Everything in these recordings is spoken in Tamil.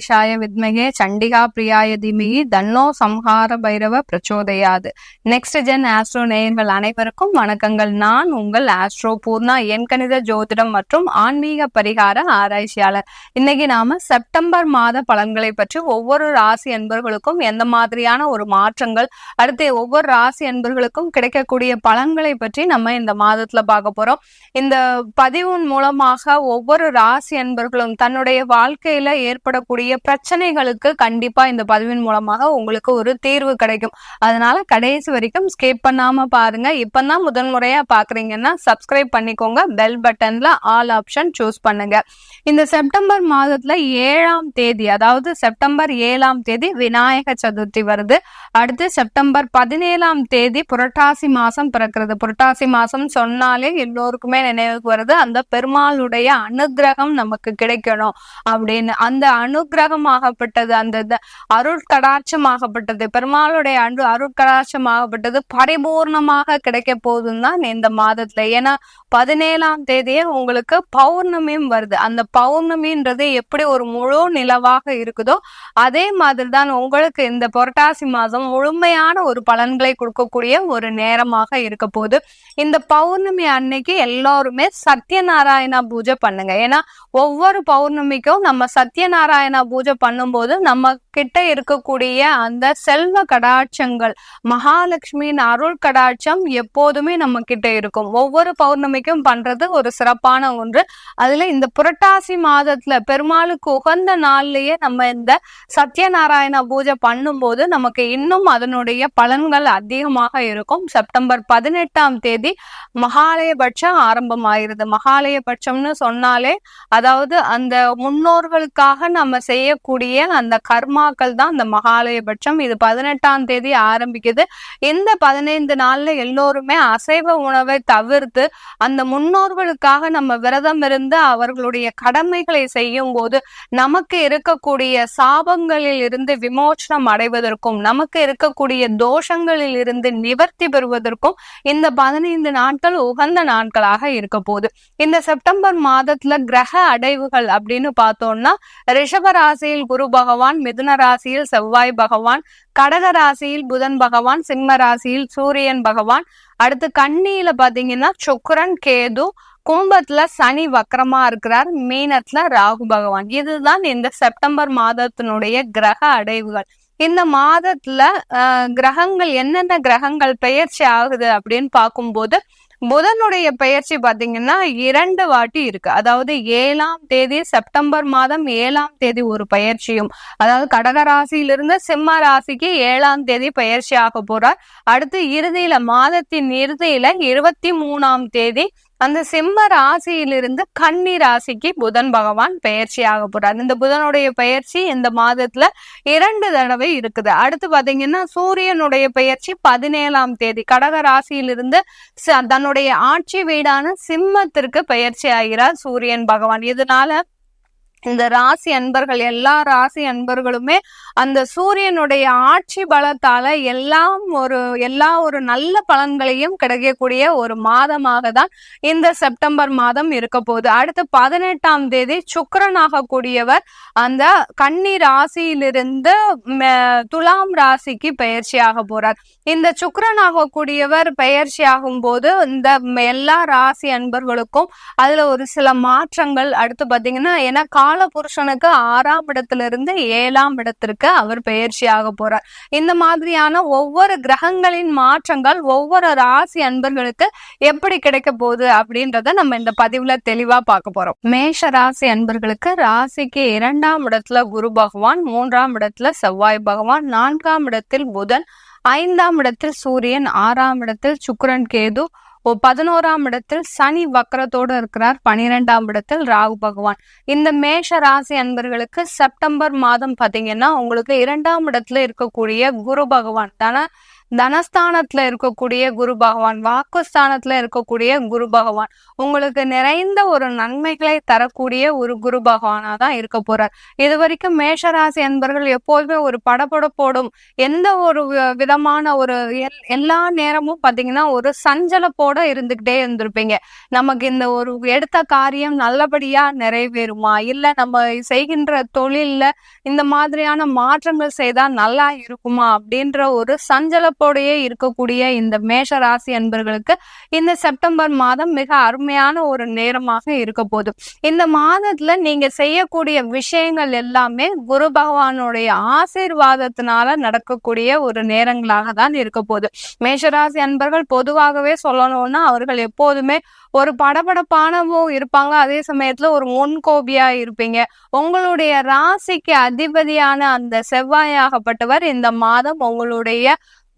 மங்களேஷாய வித்மகே சண்டிகா பிரியாய திமிகி தன்னோ சம்ஹார பைரவ பிரச்சோதையாது நெக்ஸ்ட் ஜென் ஆஸ்ட்ரோ நேயர்கள் அனைவருக்கும் வணக்கங்கள். நான் உங்கள் ஆஸ்ட்ரோ பூர்ணா எண்கணித ஜோதிடம் மற்றும் ஆன்மீக பரிகார ஆராய்ச்சியாளர். இன்னைக்கு நாம செப்டம்பர் மாத பலன்களை பற்றி ஒவ்வொரு ராசி அன்பர்களுக்கும் எந்த மாதிரியான ஒரு மாற்றங்கள் அடுத்து ஒவ்வொரு ராசி அன்பர்களுக்கும் கிடைக்கக்கூடிய பலன்களை பற்றி நம்ம இந்த மாதத்துல பார்க்க போறோம். இந்த பதிவின் மூலமாக ஒவ்வொரு ராசி அன்பர்களும் தன்னுடைய வாழ்க்கையில ஏற்படக்கூடிய பிரச்சனைகளுக்கு கண்டிப்பா இந்த பதிவின் மூலமாக உங்களுக்கு ஒரு தீர்வு கிடைக்கும். அதனால கடைசி வரைக்கும் ஸ்கேப் பண்ணாம பாருங்க. இப்பதான் முதன் முறையா பாக்குறீங்கன்னா சப்ஸ்கிரைப் பண்ணிக்கோங்க. பெல் பட்டன்ல ஆல் ஆப்ஷன் சூஸ் பண்ணுங்க. இந்த செப்டம்பர் மாதத்துல ஏழாம் தேதி அதாவது செப்டம்பர் ஏழாம் தேதி விநாயக சதுர்த்தி வருது. அடுத்து செப்டம்பர் பதினேழாம் தேதி புரட்டாசி மாசம் பிறக்கிறது. புரட்டாசி மாசம் சொன்னாலே எல்லோருக்குமே நினைவுக்கு வருது. அந்த பெருமாளுடைய அனுகிரகம் நமக்கு கிடைக்கணும் அப்படின்னு. அந்த அனுகிரகமாகப்பட்டது. அந்த அருள் கடாட்சமாகப்பட்டது. பெருமாளுடைய அன்று கடாட்சமாகப்பட்டது. பரிபூர்ணமாக கிடைக்க போதும் தான் இந்த மாதத்துல. ஏன்னா பதினேழாம் தேதியே உங்களுக்கு பௌர்ணமியும் வருது. அந்த பௌர்ணமின்றது எப்படி ஒரு முழு நிலவாக இருக்குதோ அதே மாதிரி தான் உங்களுக்கு இந்த புரட்டாசி மாதம் முழுமையான ஒரு பலன்களை கொடுக்கக்கூடிய ஒரு நேரமாக இருக்க போகுது. இந்த பௌர்ணமி அன்னைக்கு எல்லாருமே சத்யநாராயணா பூஜை பண்ணுங்க. ஏன்னா ஒவ்வொரு பௌர்ணமிக்கும் நம்ம சத்யநாராயணா பூஜை பண்ணும்போது நம்ம கிட்ட இருக்கக்கூடிய அந்த செல்வ கடாட்சங்கள் மகாலட்சுமியின் அருள் கடாட்சம் எப்போதுமே நம்ம கிட்ட இருக்கும். ஒவ்வொரு பௌர்ணமிக்கும் பண்றது ஒரு சிறப்பான ஒன்று. அதுல இந்த புரட்டாசி மாதத்துல பெருமாளுக்கு உகந்த நாள்லயே நம்ம இந்த சத்யநாராயண பூஜை பண்ணும்போது நமக்கு இன்னும் அதனுடைய பலன்கள் அதிகமாக இருக்கும். செப்டம்பர் பதினெட்டாம் தேதி மகாலயபட்சம் ஆரம்பமாயிருது. மகாலயபட்சம்னு சொன்னாலே அதாவது அந்த முன்னோர்களுக்காக நம்ம செய்யக்கூடிய அந்த கர்மாக்கள் தான் அந்த மகாலயபட்சம். இது பதினெட்டாம் தேதி ஆரம்பிக்குது. இந்த பதினைந்து நாள்ல எல்லோருமே அசைவ உணவை தவிர்த்து அந்த முன்னோர்களுக்காக நம்ம விரதம் இருந்து அவர்களுடைய கடமைகளை செய்யும் போது நமக்கு இருக்கக்கூடிய சாபங்களில் இருந்து விமோச்சனம் அடைவதற்கும் நமக்கு இருக்கக்கூடிய தோஷங்களில் இருந்து நிவர்த்தி பெறுவதற்கும் இந்த பதினைந்து நாட்கள் உகந்த நாட்களாக இருக்க போகுது. இந்த செப்டம்பர் மாதத்துல கிரக அடைவுகள் அப்படின்னு பார்த்தோம்னா ரிஷப ராசியில் குரு பகவான் மிதுன ராசியில் செவ்வாய் பகவான் கடக ராசியில் புதன் பகவான் சிம்ம ராசியில் சூரியன் பகவான். அடுத்து கண்ணியில பாத்தீங்கன்னா சுக்கரன் கேது கும்பத்துல சனி வக்கரமா இருக்கிறார். மீனத்துல ராகு பகவான். இதுதான் இந்த செப்டம்பர் மாதத்தினுடைய கிரக அடைவுகள். இந்த மாதத்துல கிரகங்கள் என்னென்ன கிரகங்கள் பெயர்ச்சி ஆகுது அப்படின்னு பார்க்கும்போது புதனுடைய பெயர்ச்சி பாத்தீங்கன்னா இரண்டு வாட்டி இருக்கு. அதாவது ஏழாம் தேதி செப்டம்பர் மாதம் ஏழாம் தேதி ஒரு பயிற்சியும் அதாவது கடக ராசியிலிருந்து சிம்ம ராசிக்கு ஏழாம் தேதி பயிற்சி ஆக போறார். அடுத்து இறுதியில மாதத்தின் இறுதியில இருபத்தி மூணாம் தேதி அந்த சிம்ம ராசியிலிருந்து கன்னி ராசிக்கு புதன் பகவான் பெயர்ச்சி ஆக போறார். இந்த புதனுடைய பெயர்ச்சி இந்த மாதத்துல இரண்டு தடவை இருக்குது. அடுத்து பாத்தீங்கன்னா சூரியனுடைய பெயர்ச்சி பதினேழாம் தேதி. கடக ராசியிலிருந்து ச- தன்னுடைய ஆட்சி வீடான சிம்மத்திற்கு பெயர்ச்சி ஆகிறார் சூரியன் பகவான். இதனால இந்த ராசி அன்பர்கள் எல்லா ராசி அன்பர்களுமே அந்த சூரியனுடைய ஆட்சி பலத்தால எல்லாம் ஒரு எல்லா ஒரு நல்ல பலன்களையும் கிடைக்கக்கூடிய ஒரு மாதமாக தான் இந்த செப்டம்பர் மாதம் இருக்க போகுது. அடுத்து பதினெட்டாம் தேதி சுக்கரனாக கூடியவர் அந்த கன்னி ராசியிலிருந்து துலாம் ராசிக்கு பயிற்சியாக போறார். இந்த சுக்கரனாக கூடியவர் பயிற்சி ஆகும் போது இந்த எல்லா ராசி அன்பர்களுக்கும் அதுல ஒரு சில மாற்றங்கள். அடுத்து பாத்தீங்கன்னா ஏன்னா கால புருஷனுக்கு ஆறாம் இடத்துல இருந்து ஏழாம் இடத்திற்கு அவர் பெயர்ச்சி ஆக போறார். இந்த மாதிரியான ஒவ்வொரு கிரகங்களின் மாற்றங்கள் ஒவ்வொரு ராசி அன்பர்களுக்கு எப்படி கிடைக்க போகுது அப்படின்றத நம்ம இந்த பதிவுல தெளிவா பார்க்க போறோம். மேஷ ராசி அன்பர்களுக்கு ராசிக்கு இரண்டாம் இடத்துல குரு பகவான் மூன்றாம் இடத்துல செவ்வாய் பகவான் நான்காம் இடத்தில் புதன் ஐந்தாம் இடத்தில் சூரியன் ஆறாம் இடத்தில் சுக்கரன் கேது பதினோராம் இடத்தில் சனி வக்கரத்தோடு இருக்கிறார். பனிரெண்டாம் இடத்தில் ராகு பகவான். இந்த மேஷ ராசி அன்பர்களுக்கு செப்டம்பர் மாதம் பாத்தீங்கன்னா உங்களுக்கு இரண்டாம் இடத்துல இருக்கக்கூடிய குரு பகவான். தானே தனஸ்தானத்துல இருக்கக்கூடிய குரு பகவான் வாக்குஸ்தானத்துல இருக்கக்கூடிய குரு பகவான். உங்களுக்கு நிறைந்த ஒரு நன்மைகளை தரக்கூடிய ஒரு குரு பகவானா தான் இருக்க போறார். இது வரைக்கும் மேஷராசி அன்பர்கள் எப்போதுமே ஒரு படபடப்போடும் எந்த ஒரு வி- விதமான ஒரு எல்- எல்லா நேரமும் பாத்தீங்கன்னா ஒரு சஞ்சலப்போட இருந்துகிட்டே இருந்திருப்பீங்க. நமக்கு இந்த ஒரு எடுத்த காரியம் நல்லபடியா நிறைவேறுமா? இல்ல நம்ம செய்கின்ற தொழில்ல இந்த மாதிரியான மாற்றங்கள் செய்தா நல்லா இருக்குமா? அப்படின்ற ஒரு சஞ்சல சிறப்போடையே இருக்கக்கூடிய இந்த மேஷ ராசி அன்பர்களுக்கு இந்த செப்டம்பர் மாதம் மிக அருமையான ஒரு நேரமாக இருக்க போதும் இந்த மாதத்துல நீங்க செய்யக்கூடிய விஷயங்கள் எல்லாமே குரு பகவானுடைய ஆசீர்வாதத்தினால நடக்கக்கூடிய ஒரு நேரங்களாக தான் இருக்க போகுது. மேஷராசி அன்பர்கள் பொதுவாகவே சொல்லணும்னா அவர்கள் எப்போதுமே ஒரு படபடப்பானவும் இருப்பாங்க. அதே சமயத்துல ஒரு முன்கோபியா இருப்பீங்க. உங்களுடைய ராசிக்கு அதிபதியான அந்த செவ்வாயாகப்பட்டவர் இந்த மாதம் உங்களுடைய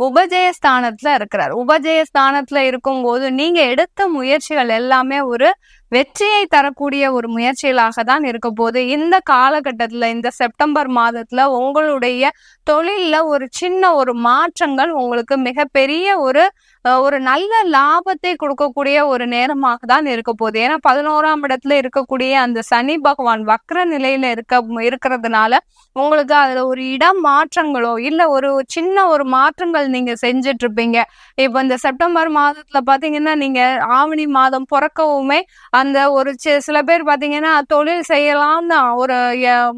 உபஜயஸ்தானத்துல இருக்கிறார். உபஜயஸ்தானத்துல இருக்கும் போது நீங்க எடுத்த முயற்சிகள் எல்லாமே ஒரு வெற்றியை தரக்கூடிய ஒரு முயற்சிகளாக தான் இருக்க போது இந்த காலகட்டத்துல இந்த செப்டம்பர் மாதத்துல உங்களுடைய தொழில்ல ஒரு சின்ன ஒரு மாற்றங்கள் உங்களுக்கு மிகப்பெரிய ஒரு ஒரு நல்ல லாபத்தை கொடுக்கக்கூடிய ஒரு நேரமாக தான் இருக்க போகுது. ஏன்னா பதினோராம் இடத்துல இருக்கக்கூடிய அந்த சனி பகவான் வக்ர நிலையில இருக்க இருக்கிறதுனால உங்களுக்கு அதுல ஒரு இடம் மாற்றங்களோ இல்ல ஒரு சின்ன ஒரு மாற்றங்கள் நீங்க செஞ்சுட்டு இருப்பீங்க இப்ப இந்த செப்டம்பர் மாதத்துல பாத்தீங்கன்னா நீங்க ஆவணி மாதம் பிறக்கவுமே அந்த ஒரு சில பேர் பாத்தீங்கன்னா தொழில் செய்யலாம்னு ஒரு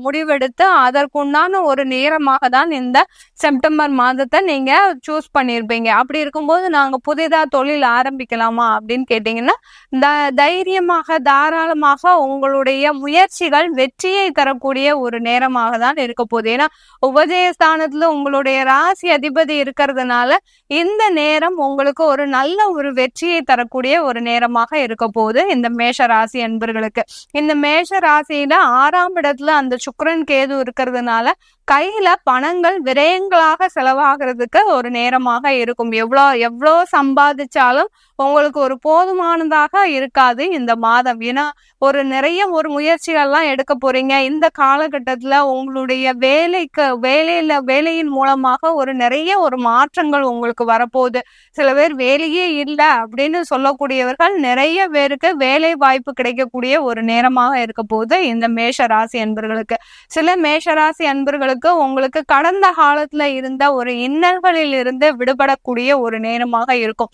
முடிவெடுத்து அதற்குண்டான ஒரு நேரமாக தான் இந்த செப்டம்பர் மாதத்தை நீங்கள் சூஸ் பண்ணியிருப்பீங்க அப்படி இருக்கும்போது நாங்கள் புதிதாக தொழில் ஆரம்பிக்கலாமா அப்படின்னு கேட்டீங்கன்னா த தைரியமாக தாராளமாக உங்களுடைய முயற்சிகள் வெற்றியை தரக்கூடிய ஒரு நேரமாக தான் இருக்க போகுது. ஏன்னா உபஜயஸ்தானத்துல உங்களுடைய ராசி அதிபதி இருக்கிறதுனால இந்த நேரம் உங்களுக்கு ஒரு நல்ல ஒரு வெற்றியை தரக்கூடிய ஒரு நேரமாக இருக்க போகுது இந்த மேஷ ராசி அன்பர்களுக்கு. இந்த மேஷ ராசியில ஆறாம் இடத்துல அந்த சுக்ரன் கேது இருக்கிறதுனால கையில பணங்கள் விரயங்களாக செலவாகிறதுக்கு ஒரு நேரமாக இருக்கும். எவ்வளோ எவ்வளோ சம்பாதிச்சாலும் உங்களுக்கு ஒரு போதுமானதாக இருக்காது இந்த மாதம். ஏன்னா ஒரு நிறைய ஒரு முயற்சிகள்லாம் எடுக்க போறீங்க. இந்த காலகட்டத்துல உங்களுடைய வேலைக்கு வேலையில வேலையின் மூலமாக ஒரு நிறைய ஒரு மாற்றங்கள் உங்களுக்கு வரப்போகுது. சில பேர் வேலையே இல்லை அப்படின்னு சொல்லக்கூடியவர்கள் நிறைய பேருக்கு வேலை வாய்ப்பு கிடைக்கக்கூடிய ஒரு நேரமாக இருக்க போகுது இந்த மேஷ ராசி அன்பர்களுக்கு. சில மேஷ ராசி அன்பர்களுக்கு உங்களுக்கு கடந்த காலத்துல இருந்த ஒரு இன்னல்களில் இருந்து விடுபடக்கூடிய ஒரு நேரமாக இருக்கும்.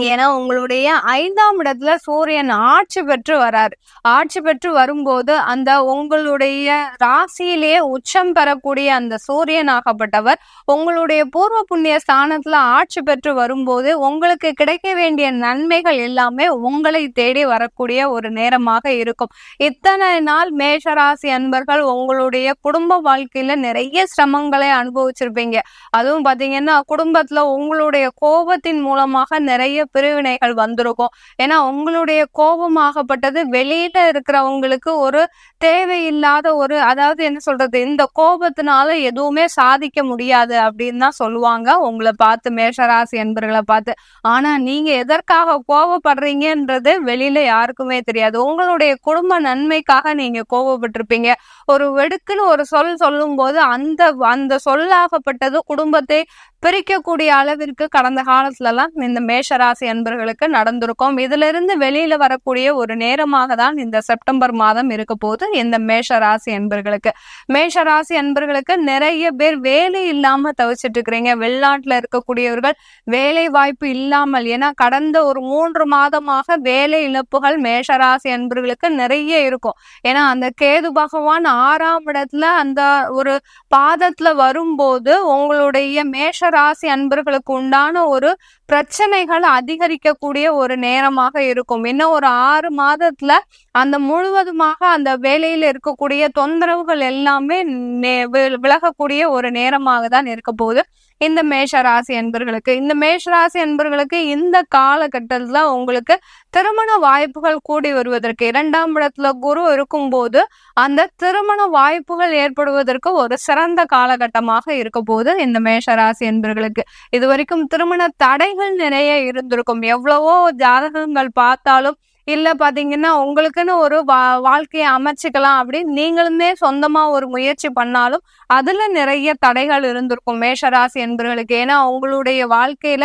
ஏன்னா உங்களுடைய ஐந்தாம் இடத்துல சூரியன் ஆட்சி பெற்று வராரு. ஆட்சி பெற்று வரும்போது அந்த உங்களுடைய ராசியிலேயே உச்சம் பெறக்கூடிய அந்த சூரியன் ஆகப்பட்டவர் உங்களுடைய பூர்வ புண்ணிய ஸ்தானத்துல ஆட்சி பெற்று வரும்போது உங்களுக்கு கிடைக்க வேண்டிய நன்மைகள் எல்லாமே உங்களை தேடி வரக்கூடிய ஒரு நேரமாக இருக்கும். இத்தனை நாள் மேஷராசி அன்பர்கள் உங்களுடைய குடும்ப வாழ்க்கையில நிறைய சிரமங்களை அனுபவிச்சிருப்பீங்க. அதுவும் பாத்தீங்கன்னா குடும்பத்துல உங்களுடைய கோபத்தின் மூலமாக நிறைய பிரிவினைகள் வந்திருக்கும். ஏன்னா உங்களுடைய கோபமாகப்பட்டது வெளியில இருக்கிறவங்களுக்கு ஒரு தேவையில்லாத ஒரு அதாவது என்ன சொல்றது இந்த கோபத்தினால எதுவுமே சாதிக்க முடியாது அப்படின்னு தான் சொல்லுவாங்க. உங்களை பார்த்து மேஷராசி என்பர்களை பார்த்து. ஆனா நீங்க எதற்காக கோபப்படுறீங்கன்றது வெளியில யாருக்குமே தெரியாது. உங்களுடைய குடும்ப நன்மைக்காக நீங்க கோபப்பட்டிருப்பீங்க. ஒரு வெடுக்குன்னு ஒரு சொல் சொல்லும் போது அந்த அந்த சொல்லாகப்பட்டது குடும்பத்தை பிரிக்கக்கூடிய அளவிற்கு கடந்த காலத்துல எல்லாம் இந்த மேஷராசி அன்பர்களுக்கு நடந்திருக்கும். இதுல இருந்து வெளியில வரக்கூடிய ஒரு நேரமாக தான் இந்த செப்டம்பர் மாதம் இருக்க போது இந்த மேஷராசி அன்பர்களுக்கு. மேஷராசி அன்பர்களுக்கு நிறைய பேர் வேலை இல்லாம தவிச்சிட்டு இருக்கிறீங்க. வெளிநாட்டுல இருக்கக்கூடியவர்கள் வேலை வாய்ப்பு இல்லாமல் ஏன்னா கடந்த ஒரு மூன்று மாதமாக வேலை இழப்புகள் மேஷராசி அன்பர்களுக்கு நிறைய இருக்கும். ஏன்னா அந்த கேது பகவான் ஆறாம் இடத்துல அந்த ஒரு பாதத்துல வரும்போது உங்களுடைய மேஷ ராசி அன்பர்களுக்கு உண்டான ஒரு பிரச்சனைகள் அதிகரிக்கக்கூடிய ஒரு நேரமாக இருக்கும். இன்னும் ஒரு ஆறு மாதத்துல அந்த முழுவதுமாக அந்த வேலையில இருக்கக்கூடிய தொந்தரவுகள் எல்லாமே நே- வி- விலகக்கூடிய ஒரு நேரமாக தான் இருக்க போகுது. இந்த மேஷ ராசி அன்பர்களுக்கு இந்த மேஷ ராசி அன்பர்களுக்கு இந்த காலகட்டத்தில் உங்களுக்கு திருமண வாய்ப்புகள் கூடி வருவதற்கு இரண்டாம் இடத்துல குரு இருக்கும்போது அந்த திருமண வாய்ப்புகள் ஏற்படுவதற்கு ஒரு சிறந்த காலகட்டமாக இருக்க போது இந்த மேஷ ராசி என்பர்களுக்கு இது வரைக்கும் திருமண தடைகள் நிறைய இருந்திருக்கும். எவ்வளவோ ஜாதகங்கள் பார்த்தாலும் இல்ல பாத்தீங்கன்னா உங்களுக்குன்னு ஒரு வா வாழ்க்கையை அமைச்சுக்கலாம் அப்படின்னு நீங்களுமே சொந்தமா ஒரு முயற்சி பண்ணாலும் அதுல நிறைய தடைகள் இருந்திருக்கும். மேஷராசி என்பவர்களுக்கு. ஏன்னா உங்களுடைய வாழ்க்கையில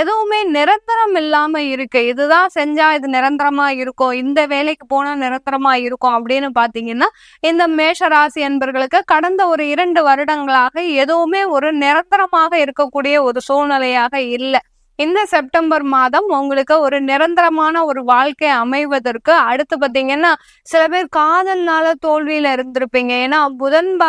எதுவுமே நிரந்தரம் இல்லாம இருக்கு. இதுதான் செஞ்சா இது நிரந்தரமா இருக்கும். இந்த வேலைக்கு போனா நிரந்தரமா இருக்கும் அப்படின்னு பாத்தீங்கன்னா இந்த மேஷராசி என்பர்களுக்கு கடந்த ஒரு இரண்டு வருடங்களாக எதுவுமே ஒரு நிரந்தரமாக இருக்கக்கூடிய ஒரு சூழ்நிலையாக இல்லை. இந்த செப்டம்பர் மாதம் உங்களுக்கு ஒரு நிரந்தரமான ஒரு வாழ்க்கை அமைவதற்கு அடுத்து பார்த்தீங்கன்னா சில பேர் காதல்னால தோல்வியில இருந்திருப்பீங்க. ஏன்னா புதன் ப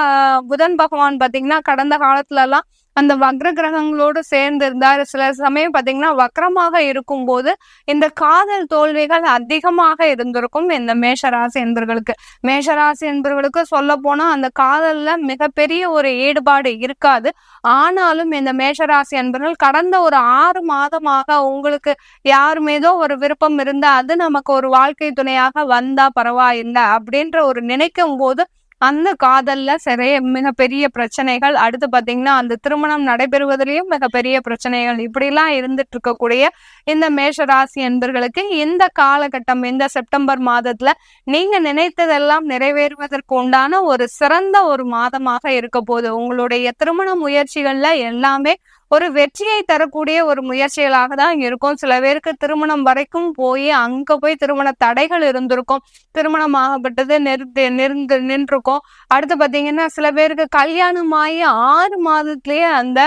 புதன் பகவான் பார்த்தீங்கன்னா கடந்த காலத்துலலாம் அந்த வக்ர கிரகங்களோடு சேர்ந்து இருந்தார் சில சமயம் பார்த்தீங்கன்னா வக்ரமாக இருக்கும்போது இந்த காதல் தோல்விகள் அதிகமாக இருந்திருக்கும் இந்த மேஷராசி என்பர்களுக்கு. மேஷராசி என்பவர்களுக்கு சொல்ல போனா அந்த காதல்ல மிகப்பெரிய ஒரு ஈடுபாடு இருக்காது. ஆனாலும் இந்த மேஷராசி என்பவர்கள் கடந்த ஒரு ஆறு மாதமாக உங்களுக்கு யார் மீதோ ஒரு விருப்பம் இருந்தா அது நமக்கு ஒரு வாழ்க்கை துணையாக வந்தா பரவாயில்லை அப்படின்ற ஒரு நினைக்கும் போது அந்த காதல்ல சிறைய மிகப்பெரிய பிரச்சனைகள் அடுத்து பாத்தீங்கன்னா அந்த திருமணம் நடைபெறுவதிலையும் மிகப்பெரிய பிரச்சனைகள். இப்படிலாம் இருந்துட்டு இருக்கக்கூடிய இந்த மேஷராசி என்பர்களுக்கு இந்த காலகட்டம் இந்த செப்டம்பர் மாதத்துல நீங்க நினைத்ததெல்லாம் நிறைவேறுவதற்கு உண்டான ஒரு சிறந்த ஒரு மாதமாக இருக்க போது உங்களுடைய திருமண முயற்சிகள்ல எல்லாமே ஒரு வெற்றியை தரக்கூடிய ஒரு முயற்சிகளாக தான் இருக்கும். சில பேருக்கு திருமணம் வரைக்கும் போய் அங்க போய் திருமண தடைகள் இருந்திருக்கும். திருமணம் ஆகப்பட்டது நிறுத்து நின்று நின்றுருக்கும். அடுத்து பாத்தீங்கன்னா சில பேருக்கு கல்யாணமாகி ஆறு மாதத்திலேயே அந்த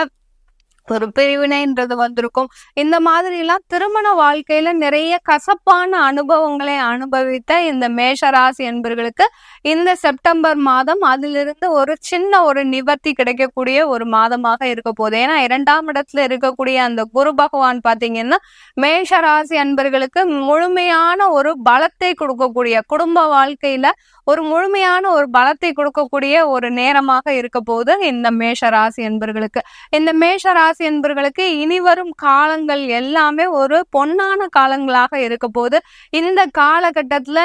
ஒரு பிரிவினைன்றது வந்திருக்கும். இந்த மாதிரி எல்லாம் திருமண வாழ்க்கையில நிறைய கசப்பான அனுபவங்களை அனுபவித்த இந்த மேஷராசி என்பர்களுக்கு இந்த செப்டம்பர் மாதம் அதிலிருந்து ஒரு சின்ன ஒரு நிவர்த்தி கிடைக்கக்கூடிய ஒரு மாதமாக இருக்க போகுது. ஏன்னா இரண்டாம் இடத்துல இருக்கக்கூடிய அந்த குரு பகவான் பாத்தீங்கன்னா மேஷராசி அன்பர்களுக்கு முழுமையான ஒரு பலத்தை கொடுக்கக்கூடிய குடும்ப வாழ்க்கையில ஒரு முழுமையான ஒரு பலத்தை கொடுக்கக்கூடிய ஒரு நேரமாக இருக்க போகுது இந்த மேஷராசி என்பர்களுக்கு. இந்த மேஷராசி ராசி என்பர்களுக்கு இனி வரும் காலங்கள் எல்லாமே ஒரு பொன்னான காலங்களாக இருக்க போது இந்த காலகட்டத்துல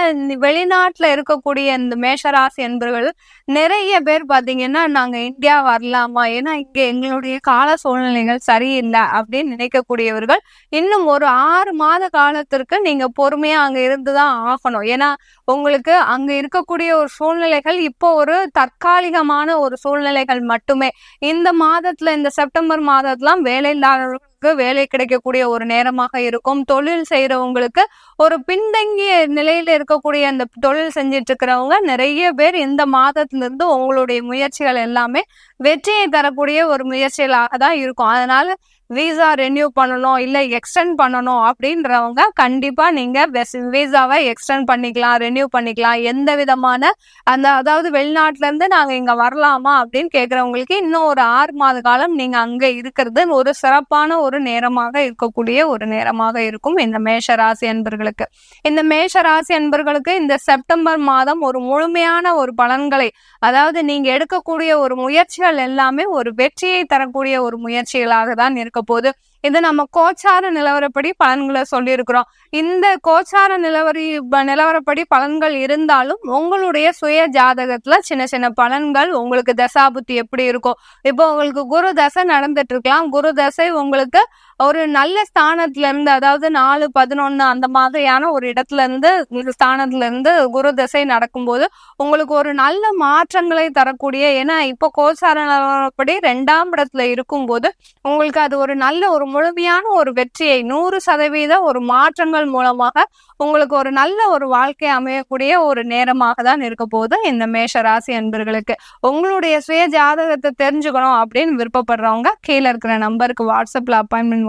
வெளிநாட்டுல இருக்கக்கூடிய இந்த மேஷராசி என்பவர்கள் என்பர்கள் நிறைய பேர் பாத்தீங்கன்னா நாங்க இந்தியா வரலாமா? ஏன்னா இங்க எங்களுடைய கால சூழ்நிலைகள் சரியில்லை அப்படின்னு நினைக்கக்கூடியவர்கள் இன்னும் ஒரு ஆறு மாத காலத்திற்கு நீங்க பொறுமையா அங்க இருந்துதான் ஆகணும். ஏன்னா உங்களுக்கு அங்க இருக்கக்கூடிய ஒரு சூழ்நிலைகள் இப்போ ஒரு தற்காலிகமான ஒரு சூழ்நிலைகள் மட்டுமே. இந்த மாதத்துல இந்த செப்டம்பர் மாதத்துலாம் வேலை இல்லாதவர்களுக்கு வேலை கிடைக்கக்கூடிய ஒரு நேரமாக இருக்கும். தொழில் செய்யறவங்களுக்கு ஒரு பின்தங்கிய நிலையில இருக்கக்கூடிய அந்த தொழில் செஞ்சிட்டு இருக்கிறவங்க நிறைய பேர் இந்த மாதத்துல இருந்து உங்களுடைய முயற்சிகள் எல்லாமே வெற்றியை தரக்கூடிய ஒரு முயற்சிகளாக தான் இருக்கும். அதனால விசா ரெனியூ பண்ணணும் இல்லை எக்ஸ்டெண்ட் பண்ணணும் அப்படின்றவங்க கண்டிப்பாக நீங்கள் விசாவை எக்ஸ்டெண்ட் பண்ணிக்கலாம் ரெனியூ பண்ணிக்கலாம். எந்த விதமான அந்த அதாவது வெளிநாட்டிலேருந்து நாங்கள் இங்கே வரலாமா அப்படின்னு கேட்குறவங்களுக்கு இன்னும் ஒரு ஆறு மாத காலம் நீங்கள் அங்கே இருக்கிறது ஒரு சிறப்பான ஒரு நேரமாக இருக்கக்கூடிய ஒரு நேரமாக இருக்கும் இந்த மேஷ ராசி அன்பர்களுக்கு. இந்த மேஷ ராசி அன்பர்களுக்கு இந்த செப்டம்பர் மாதம் ஒரு முழுமையான ஒரு பலன்களை அதாவது நீங்கள் எடுக்கக்கூடிய ஒரு முயற்சிகள் எல்லாமே ஒரு வெற்றியை தரக்கூடிய ஒரு முயற்சிகளாக தான் இருக்கும் இருக்க போகுது இது நம்ம கோச்சார நிலவரப்படி பலன்களை சொல்லியிருக்கிறோம். இந்த கோச்சார நிலவரி நிலவரப்படி பலன்கள் இருந்தாலும் உங்களுடைய சுய ஜாதகத்துல சின்ன சின்ன பலன்கள் உங்களுக்கு தசாபுத்தி எப்படி இருக்கும்? இப்போ உங்களுக்கு குரு தசை நடந்துட்டு இருக்கலாம். குரு தசை உங்களுக்கு ஒரு நல்ல ஸ்தானத்துல இருந்து அதாவது நாலு பதினொன்னு அந்த மாதிரியான ஒரு இடத்துல இருந்து ஸ்தானத்துல இருந்து குரு தசை நடக்கும்போது உங்களுக்கு ஒரு நல்ல மாற்றங்களை தரக்கூடிய ஏன்னா இப்போ கோசாரப்படி ரெண்டாம் இடத்துல இருக்கும்போது உங்களுக்கு அது ஒரு நல்ல ஒரு முழுமையான ஒரு வெற்றியை நூறு சதவீத ஒரு மாற்றங்கள் மூலமாக உங்களுக்கு ஒரு நல்ல ஒரு வாழ்க்கை அமையக்கூடிய ஒரு நேரமாக தான் இருக்க போது இந்த மேஷ ராசி அன்பர்களுக்கு. உங்களுடைய சுய ஜாதகத்தை தெரிஞ்சுக்கணும் அப்படின்னு விருப்பப்படுறவங்க கீழே இருக்கிற நம்பருக்கு வாட்ஸ்அப்ல அப்பாயின்மெண்ட்